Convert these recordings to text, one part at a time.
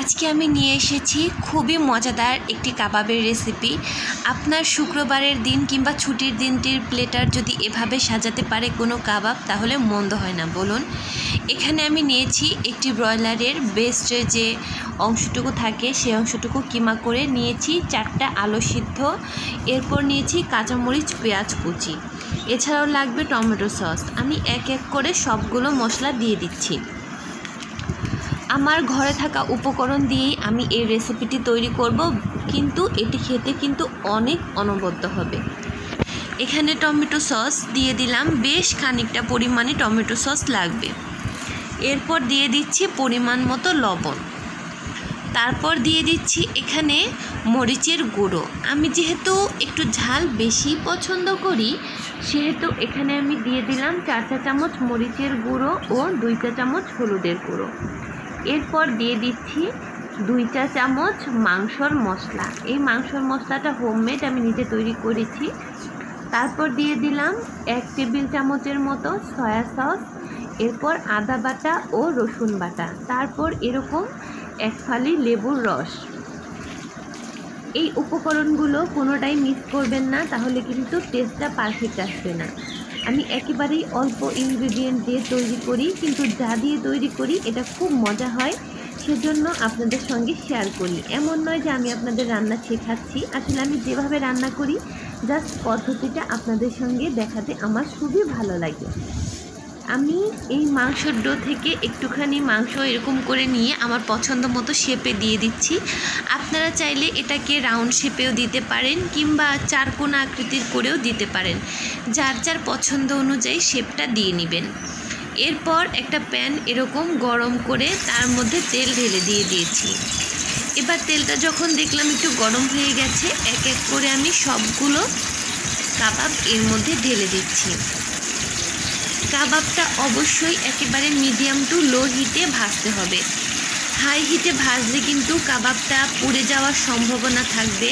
আজকে আমি নিয়ে এসেছি খুবই মজাদার একটি কাবাবের রেসিপি আপনার শুক্রবারের দিন কিংবা ছুটির দিনটির প্লেটার যদি এভাবে সাজাতে পারে কোনো কাবাব, তাহলে মন্দ হয় না, বলুন। এখানে আমি নিয়েছি একটি ব্রয়লারের বেস্টের যে অংশটুকু থাকে সেই অংশটুকু কিমা করে নিয়েছি চারটা আলু সিদ্ধ। এরপর নিয়েছি কাঁচামরিচ, পেঁয়াজ কুচি। এছাড়াও লাগবে টমেটো সস। আমি এক এক করে সবগুলো মশলা দিয়ে দিচ্ছি। আমার ঘরে থাকা উপকরণ দিয়েই আমি এই রেসিপিটি তৈরি করব, কিন্তু এটি খেতে কিন্তু অনেক অনবদ্য হবে। এখানে টমেটো সস দিয়ে দিলাম, বেশ খানিকটা পরিমাণে টমেটো সস লাগবে। এরপর দিয়ে দিচ্ছি পরিমাণ মতো লবণ। তারপর দিয়ে দিচ্ছি এখানে মরিচের গুঁড়ো। আমি যেহেতু একটু ঝাল বেশি পছন্দ করি, সেহেতু এখানে আমি দিয়ে দিলাম চার চা চামচ মরিচের গুঁড়ো ও দুই চা চামচ হলুদের গুঁড়ো। এরপর দিয়ে দিচ্ছি দুই চা চামচ মাংসর মশলা। এই মাংসর মশলাটা হোমমেড আমি নিজে তৈরি করেছি। তারপর দিয়ে দিলাম এক টেবিল চামচের মতো সয়া সস এরপর আদা বাটা ও রসুন বাটা। তারপর এরকম এক ফালি লেবুর রস। এই উপকরণগুলো কোনোটাই মিস করবেন না, তাহলে কিন্তু টেস্টটা পারফেক্ট আসবে না। আমি একেবারেই অল্প ইনগ্রিডিয়েন্ট দিয়ে তৈরি করি, কিন্তু যা দিয়ে তৈরি করি, এটা খুব মজা হয়। সেজন্য আপনাদের সঙ্গে শেয়ার করি। এমন নয় যে আমি আপনাদের রান্না শেখাচ্ছি। আসলে আমি যেভাবে রান্না করি জাস্ট পদ্ধতিটা আপনাদের সঙ্গে দেখাতে আমার খুবই ভালো লাগে। আমি এই মাংসর ডো থেকে একটুখানি মাংস এরকম করে নিয়ে আমার পছন্দ মতো শেপে দিয়ে দিচ্ছি। আপনারা চাইলে এটাকে রাউন্ড শেপেও দিতে পারেন কিংবা চারকোনা আকৃতির করেও দিতে পারেন। যার যার পছন্দ অনুযায়ী শেপটা দিয়ে নেবেন। এরপর একটা প্যান এরকম গরম করে তার মধ্যে তেল ঢেলে দিয়ে দিয়েছি। এবার তেলটা যখন দেখলাম একটু গরম হয়ে গেছে, এক এক করে আমি সবগুলো কাবাব এর মধ্যে ঢেলে দিচ্ছি। কাবাবটা অবশ্যই একেবারে মিডিয়াম টু লো হিটে ভাজতে হবে। হাই হিটে ভাজলে কিন্তু কাবাবটা পুড়ে যাওয়ার সম্ভাবনা থাকবে।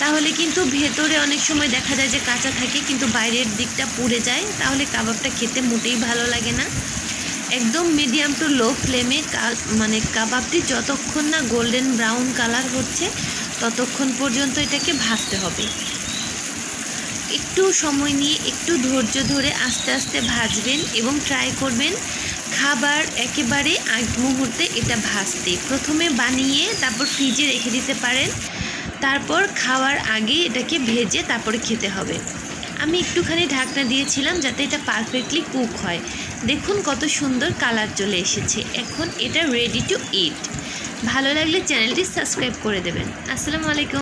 তাহলে কিন্তু ভেতরে অনেক সময় দেখা যায় যে কাঁচা থাকে, কিন্তু বাইরের দিকটা পুড়ে যায়, তাহলে কাবাবটা খেতে মোটেই ভালো লাগে না। একদম মিডিয়াম টু লো ফ্লেমে মানে কাবাবটি যতক্ষণ না গোল্ডেন ব্রাউন কালার হচ্ছে, ততক্ষণ পর্যন্ত এটাকে ভাজতে হবে। একটু সময় নিয়ে একটু ধৈর্য ধরে আস্তে আস্তে ভাজবেন এবং ট্রাই করবেন খাবার একেবারে আগ মুহূর্তে এটা ভাজতে। প্রথমে বানিয়ে তারপর ফ্রিজে রেখে দিতে পারেন। তারপর খাওয়ার আগে এটাকে ভেজে তারপরে খেতে হবে। আমি একটুখানি ঢাকনা দিয়েছিলাম যাতে এটা পারফেক্টলি কুক হয়। দেখুন কত সুন্দর কালার চলে এসেছে। এখন এটা রেডি টু ইট ভালো লাগলে চ্যানেলটি সাবস্ক্রাইব করে দেবেন। আসসালামু আলাইকুম।